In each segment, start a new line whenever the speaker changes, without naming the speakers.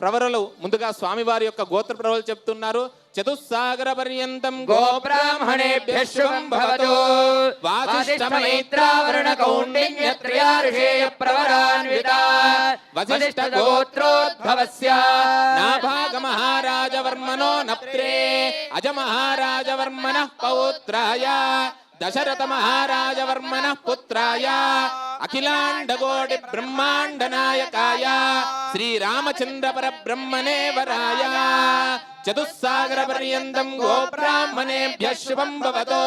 ప్రవరలు ముందుగా స్వామివారి యొక్క గోత్ర ప్రవరలు చెప్తున్నారు. చతుస్సాగర పర్యంతం
గోబ్రాహ్మణేభ్య శుభం భవతు. ప్రవరాన్విత వసిష్ఠ గోత్రోద్భవస్య
నాభాగ మహారాజవర్మనో నప్త్రే అజ మహారాజవర్మన పౌత్రాయ. దశరథ మహారాజవర్మన పుత్రాయ. అఖిలాండగోడి బ్రహ్మాండ నాయకాయ శ్రీరామచంద్ర పరబ్రహ్మణే వరాయ చతుస్సాగర పర్యంతం గోబ్రాహ్మణేభ్య శుభం భవతో.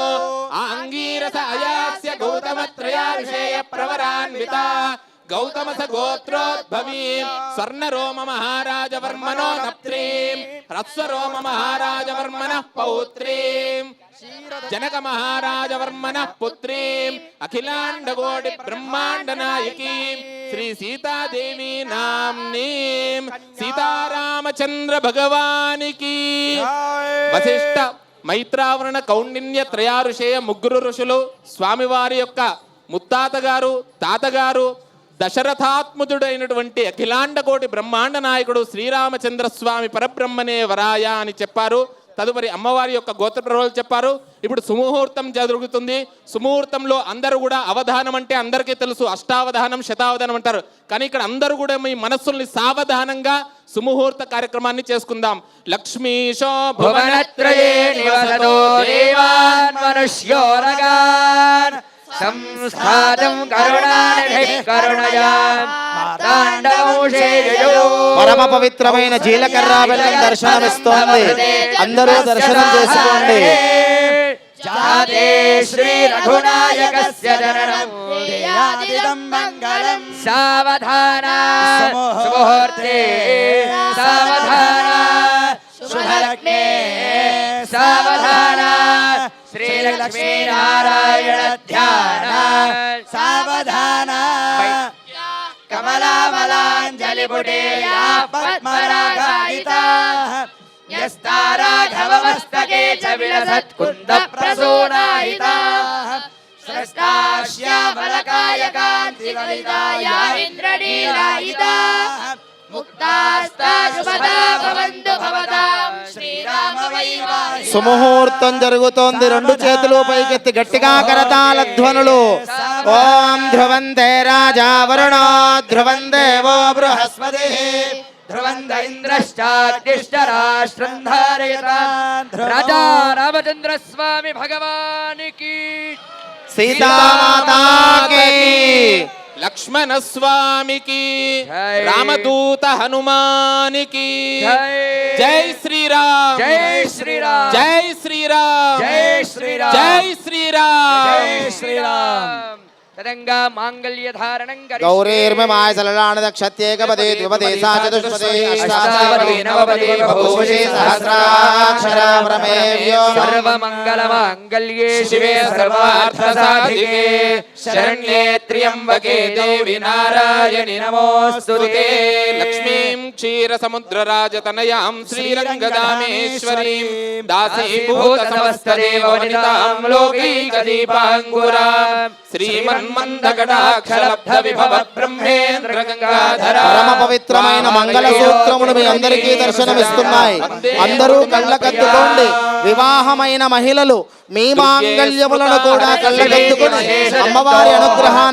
ఆంగీరసాయాస్య గౌతమత్రయార్షేయ ప్రవరాన్విత. గౌతమస గోత్రోద్భవీం స్వర్ణరోమ మహారాజవర్మనో నప్త్రీం హ్రస్వరోమ మహారాజవర్మన పౌత్రీం జనక మహారాజవర్మన పుత్రీం అఖిలాండకోటి బ్రహ్మాండ నాయకీం శ్రీ సీతాదేవి నామ్నీం సీతారామచంద్ర భగవానికి వశిష్ట మైత్రావరణ కౌండిన్య త్రయారుషేయ ముగ్గురు ఋషులు స్వామివారి యొక్క ముత్తాత గారు తాతగారు దశరథాత్ముజుడైనటువంటి అఖిలాండకోటి బ్రహ్మాండ నాయకుడు శ్రీరామచంద్ర స్వామి పరబ్రహ్మనే వరాయ అని చెప్పారు. తదుపరి అమ్మవారి యొక్క గోత్ర ప్రవలు చెప్పారు. ఇప్పుడు సుముహూర్తం జరుగుతుంది. సుముహూర్తంలో అందరూ కూడా అవధానం అంటే అందరికీ తెలుసు. అష్టావధానం శతావధానం అంటారు. కానీ ఇక్కడ అందరూ కూడా మీ మనస్సుల్ని సావధానంగా సుముహూర్త కార్యక్రమాన్ని చేసుకుందాం. లక్ష్మీశో
భువనత్రయే నివసతో దేవాన్ సంస్థాతం కరుణానిధిః కరుణయా.
పరమ పవిత్రమైన జీలకర్ర బెల్లం దర్శనమిస్తోంది. అందరూ దర్శనం చేసుకోండి.
జాతే శ్రీ రఘునాయకస్య జననం.
ధ్యేయాదిదం మంగళం
సావధాన.
సమూహో-
శ్రీలక్ష్మీ నారాయణ ధ్యాన
సావధాన
కమలామలాంజలిపుటే యా పద్మరాగాయితా యస్తారాఘవమస్తకే చ విలసత్కుంద ప్రసూనాయితా స్రష్టాశ్యామలకాయ కాంతి కలితాయా ఇంద్రనీలాయితా
సుముహూర్తం జరుగుతోంది. రెండు చేతులు పైకెత్తి గట్టిగా కరతాల ధ్వనులు. ఓం ధ్రువంతే రాజా వరుణో ధ్రువం దేవో బృహస్పతి.
ధ్రువంద రాజా రామచంద్ర స్వామి భగవానికి.
సీతామాతాకి
లక్ష్మణ స్వామికి. రామదూత హనుమానికి.
జై
శ్రీరామ్.
జై శ్రీరామ్.
జై శ్రీరామ్.
జై శ్రీరామ్.
జై శ్రీరామ్.
జై శ్రీరామ్. तदंगा मांगल्य धारणं
करिष्ये गौरेर्म
माय सललान द्विपदे सा चतुष्पदे अष्टावदे नवपदे बभूषे सहस्राक्षर प्रमेव्यो
सर्वमंगल मांगल्ये शिवे सर्वार्थ साधिके शरण्ये त्र्यंबके लक्ष्मी లోకైకదీపాంగురాం శ్రీమన్మందకటాక్షలబ్ధ విభవ బ్రహ్మేంద్ర గంగాధర
పరమ పవిత్రమైన మంగళ సూత్రములు మీ అందరికీ దర్శనమిస్తున్నాయి. అందరూ కళ్ళకద్దుకోండి వివాహమైన మహిళలు మీ మాంగళ్యములను కూడా కళ్ళకద్దుకుని అమ్మవారి అనుగ్రహాన్ని